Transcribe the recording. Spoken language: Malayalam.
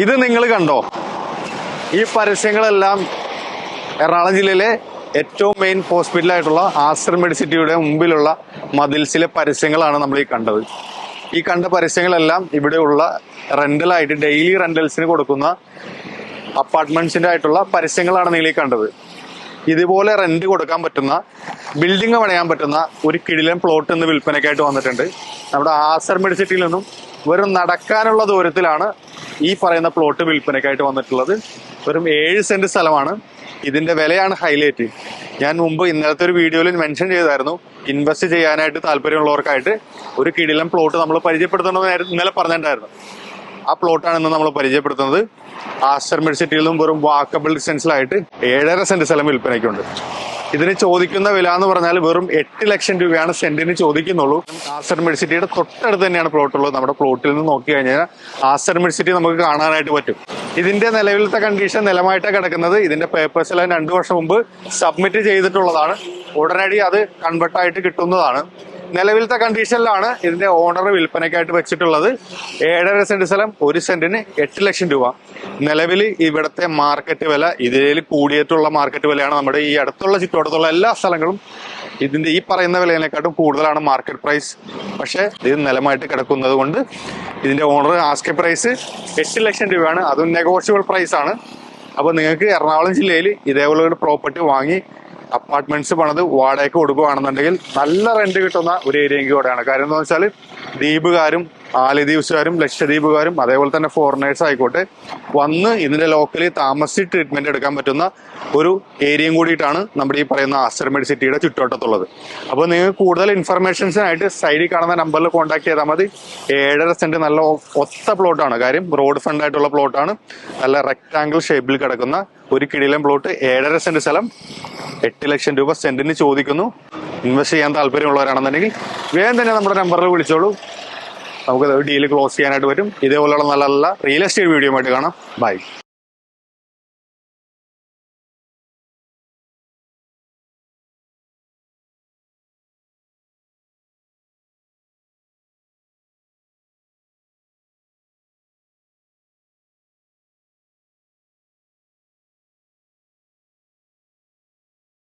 ഇത് നിങ്ങൾ കണ്ടോ? ഈ പരസ്യങ്ങളെല്ലാം എറണാകുളം ജില്ലയിലെ ഏറ്റവും മെയിൻ ഹോസ്പിറ്റലായിട്ടുള്ള ആസ്റ്റർ മെഡിസിറ്റിയുടെ മുമ്പിലുള്ള മതിൽസിലെ പരസ്യങ്ങളാണ് നമ്മൾ ഈ കണ്ടത്. ഈ കണ്ട പരസ്യങ്ങളെല്ലാം ഇവിടെയുള്ള റെന്റലായിട്ട് ഡെയിലി റെന്റൽസിന് കൊടുക്കുന്ന അപ്പാർട്ട്മെന്റ്സിന്റെ ആയിട്ടുള്ള പരസ്യങ്ങളാണ് നിങ്ങൾ ഈ കണ്ടത്. ഇതുപോലെ റെന്റ് കൊടുക്കാൻ പറ്റുന്ന ബിൽഡിംഗ് പണിയാൻ പറ്റുന്ന ഒരു കിടിലൻ പ്ലോട്ട് ഇന്ന് വിൽപ്പനയ്ക്കായിട്ട് വന്നിട്ടുണ്ട്. നമ്മുടെ ആസർ മെഡിസിറ്റിയിൽ നിന്നും വെറും നടക്കാനുള്ള ദൂരത്തിലാണ് ഈ പറയുന്ന പ്ലോട്ട് വിൽപ്പനയ്ക്കായിട്ട് വന്നിട്ടുള്ളത് വെറും ഏഴ് സെന്റ് സ്ഥലമാണ്. ഇതിന്റെ വിലയാണ് ഹൈലൈറ്റ് ഞാൻ മുമ്പ് ഇന്നലത്തെ ഒരു വീഡിയോയിൽ മെൻഷൻ ചെയ്തായിരുന്നു. ഇൻവെസ്റ്റ് ചെയ്യാനായിട്ട് താല്പര്യമുള്ളവർക്കായിട്ട് ഒരു കിടിലം പ്ലോട്ട് നമ്മൾ പരിചയപ്പെടുത്തണമെന്ന് ഇന്നലെ പറഞ്ഞിട്ടുണ്ടായിരുന്നു. ആ പ്ലോട്ടാണ് ഇന്ന് നമ്മൾ പരിചയപ്പെടുത്തുന്നത്. ആസ്റ്റർ നിന്നും വെറും വാക്കബിൾ ഡിസ്റ്റൻസിലായിട്ട് ഏഴര സെന്റ് സ്ഥലം വിൽപ്പനയ്ക്കുണ്ട്. ഇതിന് ചോദിക്കുന്ന വില എന്ന് പറഞ്ഞാൽ വെറും എട്ട് ലക്ഷം രൂപയാണ് സെന്റിന് ചോദിക്കുന്നുള്ളൂ. ആസ്റ്റർ മെഡിസിറ്റിയുടെ തൊട്ടടുത്ത് തന്നെയാണ് പ്ലോട്ട് ഉള്ളത്. നമ്മുടെ പ്ലോട്ടിൽ നിന്ന് നോക്കി കഴിഞ്ഞാൽ ആസ്റ്റർ മെഡിസിറ്റി നമുക്ക് കാണാനായിട്ട് പറ്റും. ഇതിന്റെ നിലവിലത്തെ കണ്ടീഷൻ നിലമായിട്ടാണ് കിടക്കുന്നത്. ഇതിന്റെ പേപ്പേഴ്സ് എല്ലാം രണ്ടു വർഷം മുമ്പ് സബ്മിറ്റ് ചെയ്തിട്ടുള്ളതാണ്. ഉടനടി അത് കൺവെർട്ട് ആയിട്ട് കിട്ടുന്നതാണ്. നിലവിലത്തെ കണ്ടീഷനിലാണ് ഇതിന്റെ ഓണർ വിൽപ്പനയ്ക്കായിട്ട് വെച്ചിട്ടുള്ളത്. ഏഴര സെന്റ് സ്ഥലം ഒരു സെന്റിന് എട്ട് ലക്ഷം രൂപ. നിലവിൽ ഇവിടുത്തെ മാർക്കറ്റ് വില ഇതിൽ കൂടിയിട്ടുള്ള മാർക്കറ്റ് വിലയാണ് നമ്മുടെ ഈ അടുത്തുള്ള ചുറ്റുവട്ടത്തുള്ള എല്ലാ സ്ഥലങ്ങളും. ഇതിന്റെ ഈ പറയുന്ന വിലയിനെക്കാട്ടും കൂടുതലാണ് മാർക്കറ്റ് പ്രൈസ് പക്ഷേ ഇത് നിലമായിട്ട് കിടക്കുന്നത് കൊണ്ട് ഇതിന്റെ ഓണർ ആസ്ക് പ്രൈസ് എട്ട് ലക്ഷം രൂപയാണ്. അതും നെഗോഷ്യബിൾ പ്രൈസ് ആണ്. അപ്പൊ നിങ്ങൾക്ക് എറണാകുളം ജില്ലയിൽ ഇതേപോലെ ഒരു പ്രോപ്പർട്ടി വാങ്ങി അപ്പാർട്ട്മെന്റ്സ് പണിത് വാടകയ്ക്ക് കൊടുക്കുകയാണെന്നുണ്ടെങ്കിൽ നല്ല റെന്റ് കിട്ടുന്ന ഒരു ഏരിയയും കൂടെയാണ് കാര്യം എന്താ വെച്ചാൽ ദ്വീപുകാരും ആലിദ്വീപ്സുകാരും ലക്ഷദ്വീപുകാരും അതേപോലെ തന്നെ ഫോറിനേഴ്സ് ആയിക്കോട്ടെ വന്ന് ഇതിന്റെ ലോക്കലി താമസി ട്രീറ്റ്മെന്റ് എടുക്കാൻ പറ്റുന്ന ഒരു ഏരിയയും കൂടിയിട്ടാണ് നമ്മുടെ ഈ പറയുന്ന ആസ്റ്റർമേഡ് സിറ്റിയുടെ ചുറ്റുവട്ടത്തുള്ളത്. അപ്പോൾ നിങ്ങൾ കൂടുതൽ ഇൻഫർമേഷൻസിനായിട്ട് സൈഡിൽ കാണുന്ന നമ്പറിൽ കോൺടാക്ട് ചെയ്താൽ മതി. ഏഴര സെന്റ് നല്ല ഒത്ത പ്ലോട്ടാണ് കാര്യം റോഡ് ഫ്രണ്ട് ആയിട്ടുള്ള പ്ലോട്ടാണ് നല്ല റെക്ടാങ്കിൾ ഷേപ്പിൽ കിടക്കുന്ന ഒരു കിടിലം പ്ലോട്ട് ഏഴര സെന്റ് സ്ഥലം എട്ട് ലക്ഷം രൂപ സെന്റിന് ചോദിക്കുന്നു. ഇൻവെസ്റ്റ് ചെയ്യാൻ താല്പര്യമുള്ളവരാണെന്നുണ്ടെങ്കിൽ വേഗം തന്നെ നമ്മുടെ നമ്പറിൽ വിളിച്ചോളൂ. നമുക്ക് ഡീൽ ക്ലോസ് ചെയ്യാനായിട്ട് പറ്റും. ഇതേപോലെയുള്ള നല്ല നല്ല റിയൽ എസ്റ്റേറ്റ് വീഡിയോ ആയിട്ട് കാണാം. ബൈ